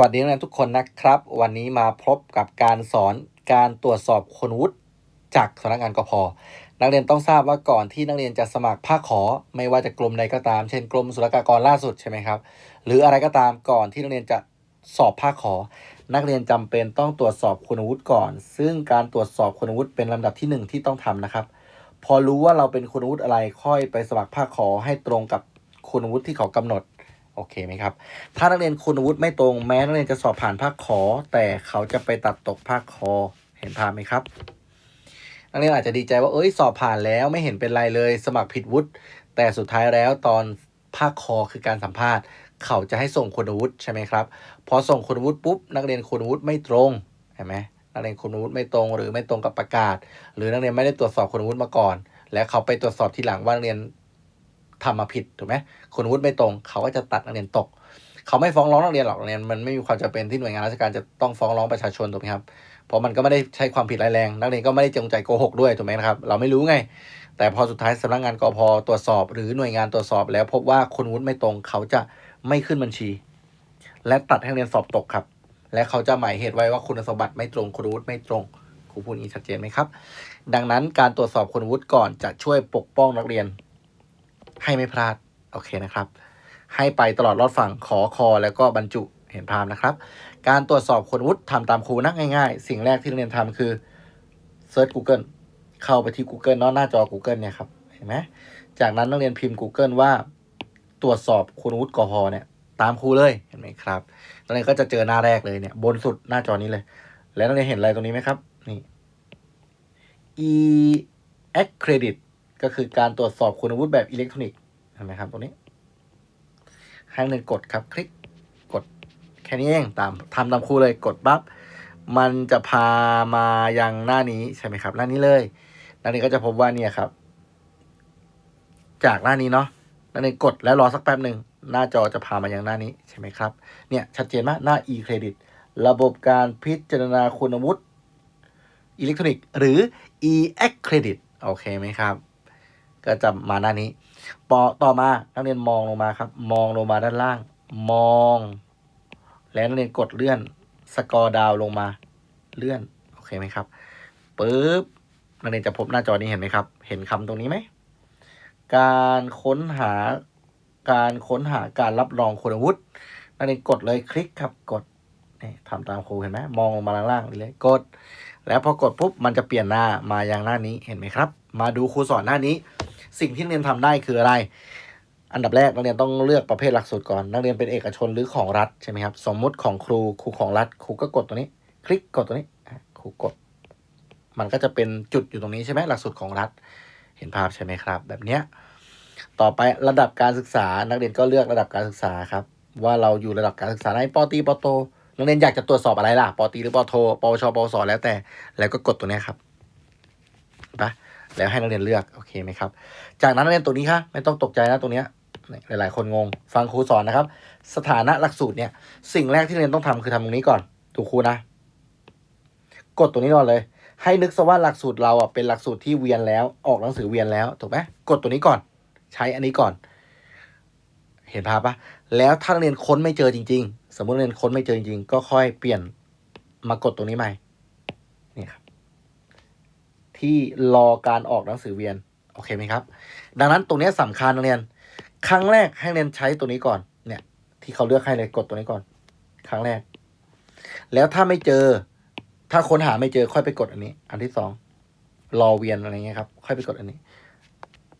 สวัสดีนักเรียนทุกคนนะครับ วันนี้มาพบกับการสอนการตรวจสอบคุณวุฒิจากสำนักงานกพนักเรียนต้องทราบว่าก่อนที่นักเรียนจะสมัครภาคขอ ไม่ว่าจะกรมใดก็ตาม เช่นกรมศุลกากรล่าสุดใช่ไหมครับ หรืออะไรก็ตามก่อนที่นักเรียนจะสอบภาคขอ นักเรียนจำเป็นต้องตรวจสอบคุณวุฒิก่อน ซึ่งการตรวจสอบคุณวุฒิเป็นลำดับที่หนึ่งที่ต้องทำนะครับ พอรู้ว่าเราเป็นคุณวุฒิอะไรค่อยไปสมัครภาคขอให้ตรงกับคุณวุฒิที่เขากำหนด โอเคไหมครับ ถ้านักเรียนคุณวุฒิไม่ตรงแม้นักเรียนจะสอบผ่านภาคขอ แต่เขาจะไปตัดตกภาคคอ เห็นภาพไหมครับ นักเรียนอาจจะดีใจว่าเอ้ยสอบผ่านแล้วไม่เห็นเป็นไรเลย สมัครผิดวุฒิแต่สุดท้ายแล้วตอนภาคคอคือการสัมภาษณ์ เขาจะให้ส่งคุณวุฒิใช่ไหมครับ พอส่งคุณวุฒิปุ๊บนักเรียนคุณวุฒิไม่ตรงเห็นไหมนักเรียนคุณวุฒิไม่ตรงหรือไม่ตรงกับประกาศ หรือนักเรียนไม่ได้ตรวจสอบคุณวุฒิมาก่อน และเขาไปตรวจสอบทีหลังว่านักเรียน ทำมาผิดถูกไหมคุณวุฒิไม่ตรง เขาก็จะตัดนักเรียนตก เขาไม่ฟ้องร้องนักเรียนหรอกนักเรียนมันไม่มีความจำเป็นที่หน่วยงานราชการจะต้องฟ้องร้องประชาชนถูกไหมครับเพราะมันก็ไม่ได้ใช้ความผิดร้ายแรง นักเรียนก็ไม่ได้จงใจโกหกด้วยถูกไหมครับ เราไม่รู้ไง แต่พอสุดท้ายสำนักงานกอพตรวจสอบ หรือหน่วยงานตรวจสอบ แล้วพบว่าคุณวุฒิไม่ตรง เขาจะไม่ขึ้นบัญชี และตัดให้เรียนสอบตกครับ และเขาจะหมายเหตุไว้ว่าคุณสมบัติไม่ตรงคุณวุฒิไม่ตรงครูพูดนี้ชัดเจนไหมครับ ดังนั้นการตรวจสอบคุณวุฒิก่อนจะช่วยปกป้องนักเรียน ให้ไม่พลาด โอเคนะครับ ให้ไปตลอดรอดฝั่งขอคอแล้วก็บรรจุเห็นภาพนะครับ การตรวจสอบคุณวุฒิทำตามครูนะง่ายๆ สิ่งแรกที่นักเรียนทำคือเซิร์ช Google เข้าไปที่ Google เนาะหน้าจอ Google เนี่ยครับเห็นไหมจากนั้นนักเรียนพิมพ์ Google ว่าตรวจสอบคุณวุฒิกพเนี่ยตามครูเลยเห็นไหมครับนักเรียนก็จะเจอหน้าแรกเลยเนี่ยบนสุดหน้าจอนี้เลย แล้วนักเรียนเห็นอะไรตรงนี้ไหมครับนี่ e accredit ก็คือการตรวจสอบคุณวุฒิแบบอิเล็กทรอนิกส์เห็นไหมครับตรงนี้ให้นักเรียนกดครับคลิกกดแค่นี้เองตามทำตามครูเลยกดปั๊บมันจะพามายังหน้านี้ใช่ไหมครับ หน้านี้เลยนักเรียนก็จะพบว่าเนี่ยครับ จากหน้านี้เนาะนักเรียนกดแล้วรอสักแป๊บหนึ่งหน้าจอจะพามายังหน้านี้ใช่ไหมครับ เนี่ยชัดเจนมากหน้า e credit ระบบการพิจารณาคุณวุฒิอิเล็กทรอนิกส์หรือ e accredit โอเคไหมครับ ก็จะมาหน้านี้ปอต่อมานักเรียนมองลงมาครับ มองลงมาด้านล่าง มอง แล้วนักเรียนกดเลื่อนสกอร์ดาวลงมา เลื่อนโอเคไหมครับปึ๊บนักเรียนจะพบหน้าจอนี้เห็นไหมครับ เห็นคำตรงนี้ไหมการค้นหาการค้นหาการรับรองคุณวุฒินักเรียนกดเลยคลิกครับกดนี่ทำตามครูเห็นไหมมองลงมาล่างๆเลยกด แล้วพอกดปุ๊บมันจะเปลี่ยนหน้ามาอยังหน้านี้เห็นไหมครับ มาดูครูสอนหน้านี้ สิ่งที่นักเรียนทำได้คืออะไร อันดับแรกนักเรียนต้องเลือกประเภทหลักสูตรก่อน นักเรียนเป็นเอกชนหรือของรัฐใช่ไหมครับ สมมุติของครูครูของรัฐครูก็กดตัวนี้ คลิกกดตัวนี้ครูกด มันก็จะเป็นจุดอยู่ตรงนี้ใช่ไหมหลักสูตรของรัฐ เห็นภาพใช่ไหมครับ แบบเนี้ยต่อไประดับการศึกษา นักเรียนก็เลือกระดับการศึกษาครับ ว่าเราอยู่ระดับการศึกษาไหนปอตีปอโทนักเรียนอยากจะตรวจสอบอะไรล่ะปอตีหรือปอโทปวชปวสแล้วแต่ แล้วก็กดตัวนี้ครับเห็นปะ แล้วให้นักเรียนเลือกโอเคไหมครับ จากนั้นนักเรียนตัวนี้ค่ะไม่ต้องตกใจนะตรงเนี้ยหลาย ๆ คนงง ฟังครูสอนนะครับ สถานะหลักสูตรเนี่ยสิ่งแรกที่เรียนต้องทำคือทำตรงนี้ก่อนดูกครูนะ กดตัวนี้ก่อนเลย ให้นึกซะว่าหลักสูตรเราอะเป็นหลักสูตรที่เวียนแล้วออกหนังสือเวียนแล้วถูกไหมกดตัวนี้ก่อน ใช้อันนี้ก่อน เห็นภาพปะแล้วถ้านักเรียนค้นไม่เจอจริง ๆ สมมติเรียนค้นไม่เจอจริง ๆ ก็ค่อยเปลี่ยนมากดตรงนี้ใหม่ ที่รอการออกหนังสือเวียน โอเคไหมครับ ดังนั้นตรงนี้สำคัญนักเรียน ครั้งแรกให้เรียนใช้ตัวนี้ก่อน เนี่ย ที่เขาเลือกให้เลยกดตัวนี้ก่อน ครั้งแรก แล้วถ้าไม่เจอ ถ้าค้นหาไม่เจอค่อยไปกดอันนี้ อันที่สองรอเวียนอะไรเงี้ยครับ ค่อยไปกดอันนี้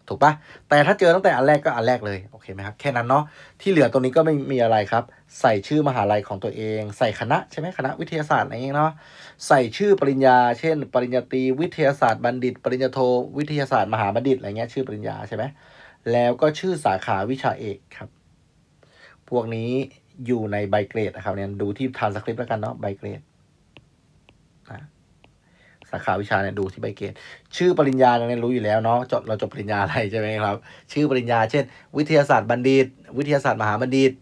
ถูกปะแต่ถ้าเจอตั้งแต่อันแรกก็อันแรกเลยโอเคไหมครับแค่นั้นเนาะที่เหลือตรงนี้ก็ไม่มีอะไรครับ ใส่ชื่อมหาลัยของตัวเอง ใส่คณะใช่ไหมคณะวิทยาศาสตร์อะไรเงี้ยเนาะใส่ชื่อปริญญา เช่น ปริญญาตรีวิทยาศาสตร์บัณฑิต ปริญญาโทวิทยาศาสตร์มหาบัณฑิตอะไรเงี้ยชื่อปริญญาใช่ไหมแล้วก็ชื่อสาขาวิชาเอกครับ พวกนี้อยู่ในใบเกรดนะครับเนี่ยดูที่ทานสคริปต์แล้วกันเนาะใบเกรด สาขาวิชาเนี่ยดูที่ใบเกรดชื่อปริญญาเนี่ยรู้อยู่แล้วเนาะจบเราจบปริญญาอะไรใช่ไหมครับ ชื่อปริญญา เช่น วิทยาศาสตร์บัณฑิต วิทยาศาสตร์มหาบัณฑิต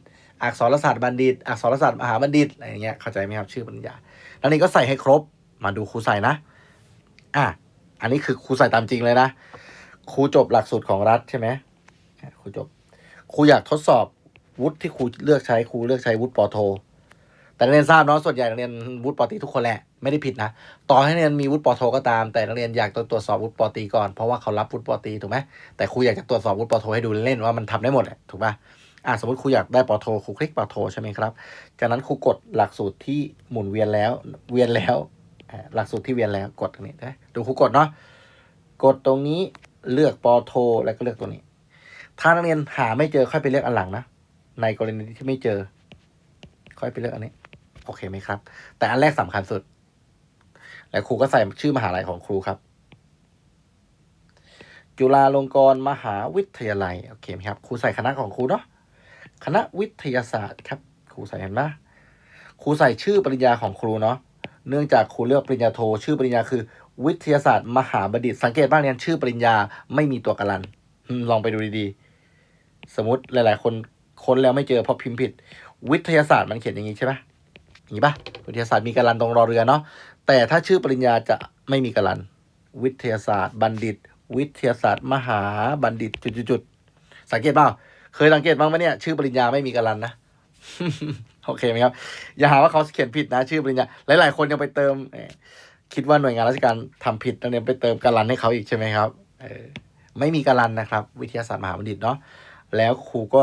อักษรศาสตร์บัณฑิต อักษรศาสตร์มหาบัณฑิตอะไรอย่างเงี้ยเข้าใจไหมครับชื่อปริญญาแล้วนี่ก็ใส่ให้ครบมาดูครูใส่นะอะอันนี้คือครูใส่ตามจริงเลยนะครูจบหลักสูตรของรัฐใช่ไหมครูจบครูอยากทดสอบวุฒิที่ครูเลือกใช้ครูเลือกใช้วุฒิปอโท แต่นักเรียนทราบเนาะส่วนใหญ่นักเรียนวุฒิปอตีทุกคนแหละ ไม่ได้ผิดนะ ต่อให้นักเรียนมีวุฒิปโทก็ตาม แต่นักเรียนอยากตรวจสอบวุฒิปตีก่อน เพราะว่าเขารับวุฒิปตีถูกไหมแต่ครูอยากจะตรวจสอบวุฒิปโทให้ดูเล่นๆว่ามันทำได้หมดแหละถูกป่ะอะสมมติครูอยากได้ปโทครูคลิกปโทใช่ไหมครับ จากนั้นครูกดหลักสูตรที่หมุนเวียนแล้ว เวียนแล้ว หลักสูตรที่เวียนแล้วกดตรงนี้นะดูครูกดเนาะ กดตรงนี้เลือกปโทแล้วก็เลือกตัวนี้ ถ้านักเรียนหาไม่เจอค่อยไปเลือกอันหลังนะ ในกรณีที่ไม่เจอ ค่อยไปเลือกอันนี้ โอเคไหมครับ แต่อันแรกสำคัญสุด แล้วครูก็ใส่ชื่อมหาลัยของครูครับ จุฬาลงกรณ์มหาวิทยาลัย โอเคไหมครับ ครูใส่คณะของครูเนาะ คณะวิทยาศาสตร์ครับ ครูใส่เห็นไหมครูใส่ชื่อปริญญาของครูเนาะ เนื่องจากครูเลือกปริญญาโท ชื่อปริญญาคือ วิทยาศาสตร์ มหาบัณฑิต สังเกตบ้างเรียนชื่อปริญญาไม่มีตัวการัน ลองไปดูดีๆ สมมติหลาย ๆ คนค้นแล้วไม่เจอเพราะพิมพ์ผิด วิทยาศาสตร์มันเขียนอย่างนี้ใช่ไหมอย่างนี้ปะวิทยาศาสตร์มีการันตรงรอเรือเนาะ แต่ถ้าชื่อปริญญาจะไม่มีการัน วิทยาศาสตร์ บัณฑิต วิทยาศาสตร์ มหาบัณฑิตจุดๆสังเกตเปล่าเคยสังเกตบ้างไหมเนี่ยชื่อปริญญาไม่มีการันนะโอเคไหมครับ อย่าหาว่าเขาเขียนผิดนะ ชื่อปริญญาหลาย ๆ คนยังไปเติมคิดว่าหน่วยงานราชการทำผิดแล้วเนี่ยไปเติมการันให้เขาอีกใช่ไหมครับเอไม่มีการันนะครับ วิทยาศาสตร์มหาบัณฑิตเนาะแล้วครูก็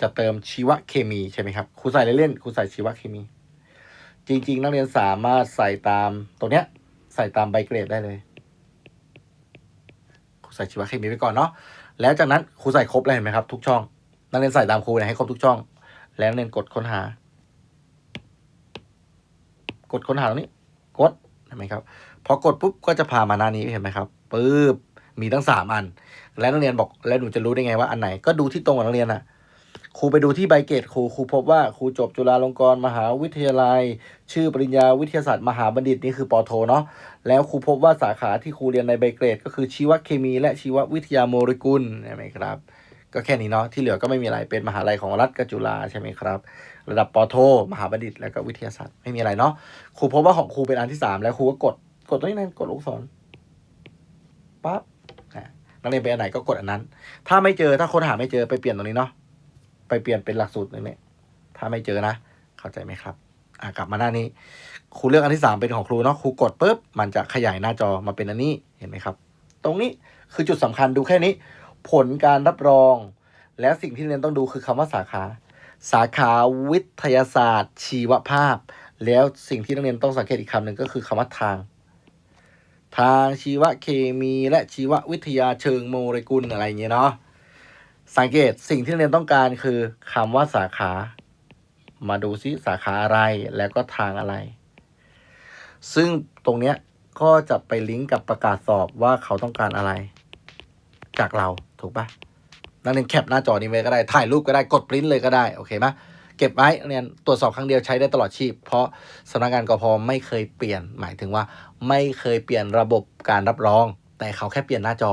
จะเติมชีวเคมีใช่ไหมครับครูใส่เล่นๆครูใส่ชีวเคมี จริง ๆ นักเรียนสามารถใส่ตามตรงเนี้ย ใส่ตามใบเกรดได้เลยครูใส่ชีวเคมีไปก่อนเนาะแล้วจากนั้นครูใส่ครบเลยเห็นไหมครับ ทุกช่อง นักเรียนใส่ตามครูเนี่ยให้ครบทุกช่อง แล้วนักเรียนกดค้นหา กดค้นหาตรงนี้ กดเห็นไหมครับพอกดปุ๊บก็จะพามาหน้านี้เห็นไหมครับปึ๊บมีทั้งสามอัน แล้วนักเรียนบอกแล้วหนูจะรู้ได้ไงว่าอันไหนก็ดูที่ตรงกับนักเรียนอะ ครูไปดูที่ใบเกรดครูครูพบว่าครูจบจุฬาลงกรณ์มหาวิทยาลัย ชื่อปริญญาวิทยาศาสตร์มหาบัณฑิตนี่คือปอโทเนาะแล้วครูพบว่าสาขาที่ครูเรียนในใบเกรด ก็คือชีวเคมี และชีววิทยาโมเลกุลใช่ไหมครับ ก็แค่นี้เนาะที่เหลือก็ไม่มีอะไรเป็นมหาลัยของรัฐกับจุฬาใช่ไหมครับ ระดับปอโท มหาบัณฑิต แล้วก็วิทยาศาสตร์ไม่มีอะไรเนาะครูพบว่าของครูเป็นอันที่สามแล้วครูก็กดกดตรงนี้นั่นกดลูกศรปั๊บอะนักเรียนไปอันไหนก็กดอันนั้น ถ้าไม่เจอถ้าค้นหาไม่เจอไปเปลี่ยนตรงนี้เนาะ ไปเปลี่ยนเป็นหลักสูตรนึงเนี่ยถ้าไม่เจอนะ เข้าใจไหมครับอะกลับมาหน้านี้ ครูเลือกอันที่สามเป็นของครูเนาะครูกดปุ๊บมันจะขยายหน้าจอมาเป็นอันนี้เห็นไหมครับ ตรงนี้คือจุดสำคัญดูแค่นี้ ผลการรับรอง แล้วสิ่งที่เรียนต้องดูคือคำว่าสาขา สาขาวิทยาศาสตร์ ชีวภาพ แล้วสิ่งที่นักเรียนต้องสังเกตอีกคำหนึ่งก็คือคำว่าทาง ทางชีวเคมีและชีววิทยาเชิงโมเลกุลอะไรอย่างเงี้ยเนาะ สังเกตสิ่งที่เรียนต้องการคือคำว่าสาขา มาดูซิสาขาอะไรแล้วก็ทางอะไร ซึ่งตรงเนี้ยก็จะไปลิงก์กับประกาศสอบว่าเขาต้องการอะไร จากเราถูกปะนักเรียนแคปหน้าจอนี้ไว้ก็ได้ ถ่ายรูปก็ได้กดปริ้นเลยก็ได้ โอเคไหมเก็บไว้เรียนตรวจสอบครั้งเดียวใช้ได้ตลอดชีพ เพราะสำนักงานกพไม่เคยเปลี่ยน หมายถึงว่า ไม่เคยเปลี่ยนระบบการรับรอง แต่เขาแค่เปลี่ยนหน้าจอ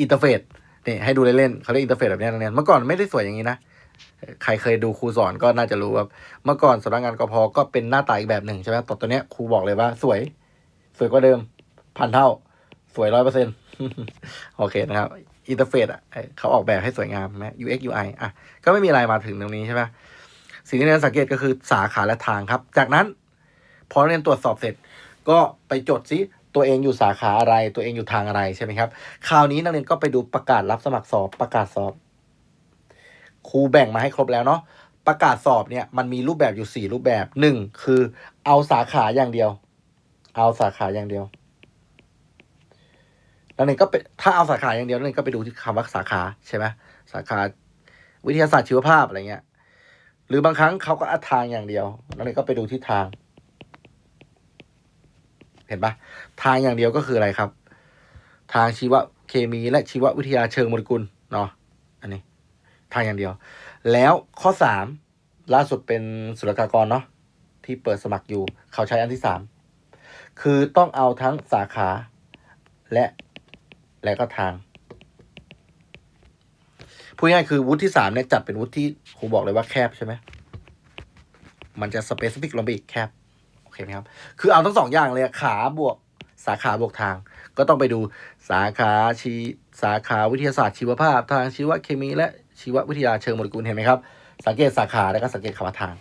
อินเทอร์เฟซ นี่ให้ดูเล่นๆเขาเรียกอินเทอร์เฟซแบบนี้นักเรียนเมื่อก่อนไม่ได้สวยอย่างนี้นะใครเคยดูครูสอนก็น่าจะรู้ว่าเมื่อก่อนสำนักงานกพก็เป็นหน้าตาอีกแบบหนึ่งใช่ไหมตอนตัวเนี้ยครูบอกเลยว่าสวย สวยกว่าเดิม พันเท่า สวยร้อยเปอร์เซ็นต์โอเคนะครับอินเทอร์เฟซอะเอ้ยเขาออกแบบให้สวยงามไหม UX UI อะก็ไม่มีอะไรมาถึงตรงนี้ใช่ไหมสิ่งที่นักเรียนสังเกตก็คือสาขาและทางครับ จากนั้น พอนักเรียนตรวจสอบเสร็จ ก็ไปจดซิ ตัวเองอยู่สาขาอะไร ตัวเองอยู่ทางอะไรใช่ไหมครับ คราวนี้นักเรียนก็ไปดูประกาศรับสมัครสอบประกาศสอบ ครูแบ่งมาให้ครบแล้วเนาะประกาศสอบเนี่ยมันมีรูปแบบอยู่สี่รูปแบบหนึ่งคือเอาสาขาอย่างเดียว เอาสาขาอย่างเดียวแล้วนี่ก็ไปถ้าเอาสาขาอย่างเดียวนั่นก็ไปดูที่คำว่าสาขาใช่ไหมสาขาวิทยาศาสตร์ชีวภาพอะไรเงี้ย หรือบางครั้งเขาก็เอาทางอย่างเดียวแล้วนี่ก็ไปดูที่ทาง เห็นปะทางอย่างเดียวก็คืออะไรครับ ทางชีวเคมีและชีววิทยาเชิงโมเลกุลเนาะอันนี้ ทางอย่างเดียว แล้วข้อสามล่าสุดเป็นศุลกากรเนาะที่เปิดสมัครอยู่ เขาใช้อันที่สามคือต้องเอาทั้งสาขาและและก็ทางพูดง่ายคือวุฒิที่สามเนี่ยจัดเป็นวุฒิที่ครูบอกเลยว่าแคบใช่ไหมมันจะสเปซิฟิกลงไปอีกแคบ โอเคไหมครับ คือเอาทั้งสองอย่างเลยขาบวกสาขาบวกทาง ก็ต้องไปดูสาขาชีสาขาวิทยาศาสตร์ชีวภาพ ทางชีวเคมี และชีววิทยาเชิงโมเลกุลเห็นไหมครับ สังเกตสาขาแล้วก็สังเกตคำว่าทาง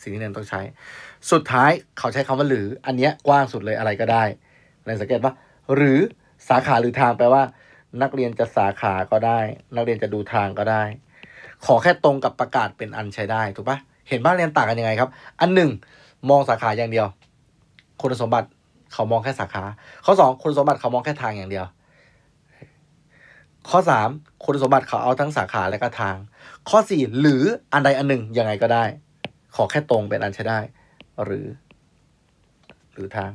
สิ่งที่เรนต้องใช้ สุดท้ายเขาใช้คำว่าหรือ อันเนี้ยกว้างสุดเลยอะไรก็ได้ในสังเกตปะหรือสาขาหรือทางแปลว่า นักเรียนจะสาขาก็ได้ นักเรียนจะดูทางก็ได้ ขอแค่ตรงกับประกาศเป็นอันใช้ได้ถูกปะเห็นบ้านเรียนต่างกันยังไงครับ อันหนึ่งมองสาขาอย่างเดียว คุณสมบัติเขามองแค่สาขา ข้อสองคุณสมบัติเขามองแค่ทางอย่างเดียว ข้อสามคุณสมบัติเขาเอาทั้งสาขาและก็ทาง ข้อสี่หรืออันใดอันหนึ่งยังไงก็ได้ ขอแค่ตรงเป็นอันใช้ได้ หรือ หรือทาง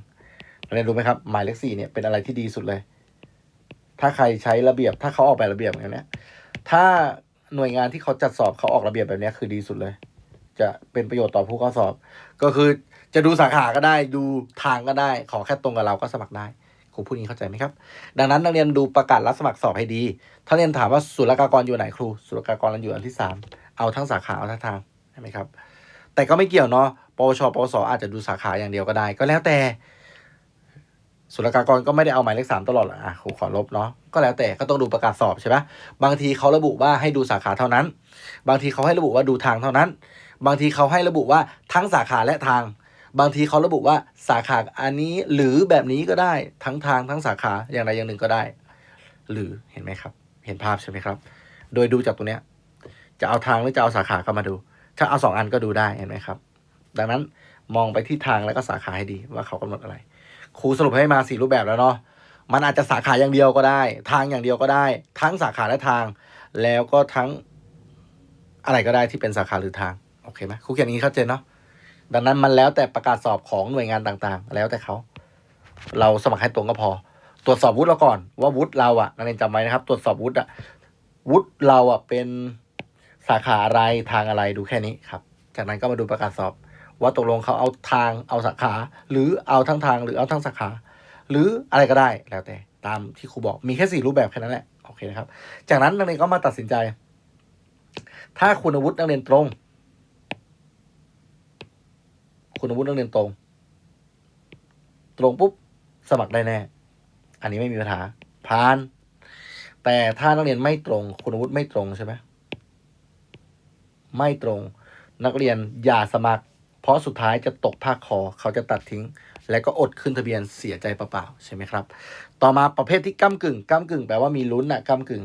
เรียนรู้ไหมครับ หมายเลขสี่เนี่ยเป็นอะไรที่ดีสุดเลย ถ้าใครใช้ระเบียบ ถ้าเขาออกแบบระเบียบอย่างเนี้ย ถ้าหน่วยงานที่เขาจัดสอบเขาออกระเบียบแบบนี้คือดีสุดเลย จะเป็นประโยชน์ต่อผู้เข้าสอบ ก็คือ จะดูสาขาก็ได้ดูทางก็ได้ ขอแค่ตรงกับเราก็สมัครได้ครูพูดงนี้เข้าใจไหมครับ ดังนั้นนักเรียนดูประกาศรับสมัครสอบให้ดี ถ้าเรียนถามว่าศุลกากรอยู่ไหนครูศุลกากรเราอยู่อันที่สามเอาทั้งสาขาเอาทั้งทางใช่ไหมครับ แต่ก็ไม่เกี่ยวเนาะปวชปวสอาจจะดูสาขาอย่างเดียวก็ได้ ก็แล้วแต่ศุลกากรก็ไม่ได้เอาหมายเลขสามตลอดหรอกอะครูขอลบเนาะก็แล้วแต่ก็ต้องดูประกาศสอบใช่ไหมบางทีเขาระบุว่าให้ดูสาขาเท่านั้น บางทีเขาให้ระบุว่าดูทางเท่านั้น บางทีเขาให้ระบุว่าทั้งสาขาและทาง บางทีเขาระบุว่าสาขาอันนี้หรือแบบนี้ก็ได้ทั้งทางทั้งสาขาอย่างใดอย่างหนึ่งก็ได้ หรือเห็นไหมครับ เห็นภาพใช่ไหมครับ โดยดูจากตรงเนี้ยจะเอาทางหรือจะเอาสาขาก็มาดู ถ้าเอาสองอันก็ดูได้เห็นไหมครับ ดังนั้นมองไปที่ทางแล้วก็สาขาให้ดีว่าเขากำหนดอะไร ครูสรุปให้มาสี่รูปแบบแล้วเนาะมันอาจจะสาขาอย่างเดียวก็ได้ ทางอย่างเดียวก็ได้ ทั้งสาขาและทาง แล้วก็ทั้งอะไรก็ได้ที่เป็นสาขาหรือทาง โอเคไหมครูเขียนอย่างนี้เข้าใจเนาะ ดังนั้นมันแล้วแต่ประกาศสอบของหน่วยงานต่างๆ แล้วแต่เขา เราสมัครให้ตรงก็พอ ตรวจสอบวุฒิเราก่อนว่าวุฒิเราอะนักเรียนจำไว้นะครับ ตรวจสอบวุฒิอะวุฒิเราอะเป็นสาขาอะไรทางอะไรดูแค่นี้ครับ จากนั้นก็มาดูประกาศสอบ ว่าตกลงเขาเอาทางเอาสาขา หรือเอาทั้งทางหรือเอาทั้งสาขา หรืออะไรก็ได้แล้วแต่ตามที่ครูบอกมีแค่สี่รูปแบบแค่นั้นแหละโอเคนะครับ จากนั้นนักเรียนก็มาตัดสินใจ ถ้าคุณวุฒินักเรียนตรง คุณวุฒินักเรียนตรง ตรงปุ๊บสมัครได้แน่ อันนี้ไม่มีปัญหาผ่าน แต่ถ้านักเรียนไม่ตรง คุณวุฒิไม่ตรงใช่ไหมไม่ตรง นักเรียนอย่าสมัคร เพราะสุดท้ายจะตกภาคคอเขาจะตัดทิ้ง และก็อดขึ้นทะเบียนเสียใจเปล่าๆใช่ไหมครับ ต่อมาประเภทที่ก้ากึ่งก้ากึ่งแปลว่ามีลุ้นนะก้ากึ่ง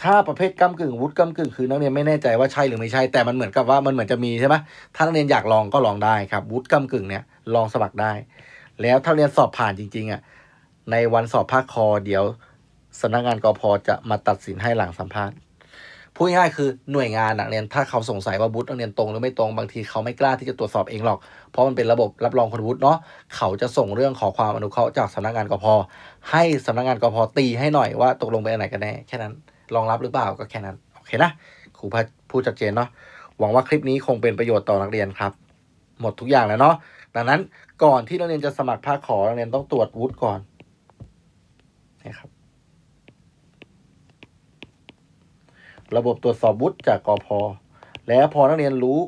ถ้าประเภทก้ากึ่งวุฒิก้ากึ่งคือนักเรียนไม่แน่ใจว่าใช่หรือไม่ใช่ แต่มันเหมือนกับว่ามันเหมือนจะมีใช่ไหมถ้านักเรียนอยากลองก็ลองได้ครับวุฒิก้ากึ่งเนี่ยลองสมัครได้ แล้วถ้าเรียนสอบผ่านจริงๆอะในวันสอบภาคคอเดี๋ยวสำนักงานกอพจะมาตัดสินให้หลังสัมภาษณ์พูดง่ายๆคือหน่วยงานนักเรียนถ้าเขาสงสัยว่าวุฒินักเรียนตรงหรือไม่ตรงบางทีเขาไม่กล้าที่จะตรวจสอบเองหรอก เพราะมันเป็นระบบรับรองคนวุฒิเนาะเขาจะส่งเรื่องขอความอนุเคราะห์จากสำนักงานกอพให้สำนักงานกอพตีให้หน่อยว่าตกลงเป็นอันไหนกันแน่แค่นั้น รองรับหรือเปล่าก็แค่นั้น โอเคนะครูพูดชัดเจนเนาะหวังว่าคลิปนี้คงเป็นประโยชน์ต่อนักเรียนครับ หมดทุกอย่างแล้วเนาะดังนั้นก่อนที่นักเรียนจะสมัครภาคขอนักเรียนต้องตรวจวุฒิก่อนนะครับ ระบบตรวจสอบวุฒิจากกพแล้วพอนักเรียนรู้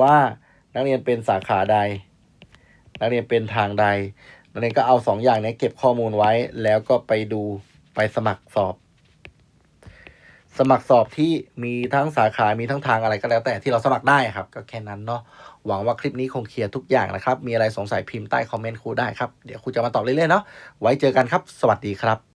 ว่านักเรียนเป็นสาขาใด นักเรียนเป็นทางใด นักเรียนก็เอาสองอย่างนี้เก็บข้อมูลไว้ แล้วก็ไปดูไปสมัครสอบ สมัครสอบที่มีทั้งสาขา มีทั้งทางอะไรก็แล้วแต่ที่เราสมัครได้ครับ ก็แค่นั้นเนาะ หวังว่าคลิปนี้คงเคลียร์ทุกอย่างนะครับ มีอะไรสงสัยพิมพ์ใต้คอมเมนต์ครูได้ครับ เดี๋ยวครูจะมาตอบเรื่อยๆเนาะ ไว้เจอกันครับ สวัสดีครับ